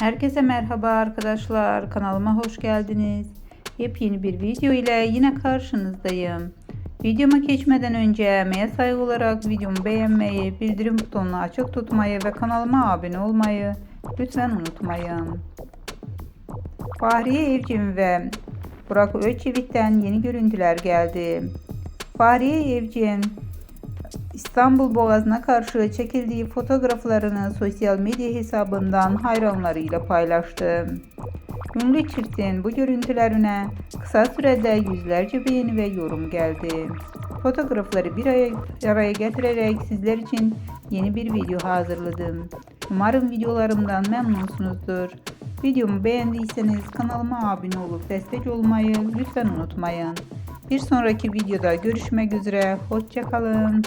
Herkese merhaba arkadaşlar. Kanalıma hoş geldiniz. Yepyeni bir video ile yine karşınızdayım. Videoma geçmeden önce emeğe saygı olarak videomu beğenmeyi, bildirim butonunu açık tutmayı ve kanalıma abone olmayı lütfen unutmayın. Fahriye Evcim ve Burak Özçivit'ten yeni görüntüler geldi. Fahriye Evcim İstanbul Boğazı'na karşı çekildiği fotoğraflarını sosyal medya hesabından hayranlarıyla paylaştı. Ünlü çiftin bu görüntülerine kısa sürede yüzlerce beğeni ve yorum geldi. Fotoğrafları bir araya, getirerek sizler için yeni bir video hazırladım. Umarım videolarımdan memnunsunuzdur. Videomu beğendiyseniz kanalıma abone olup destek olmayı lütfen unutmayın. Bir sonraki videoda görüşmek üzere. Hoşçakalın.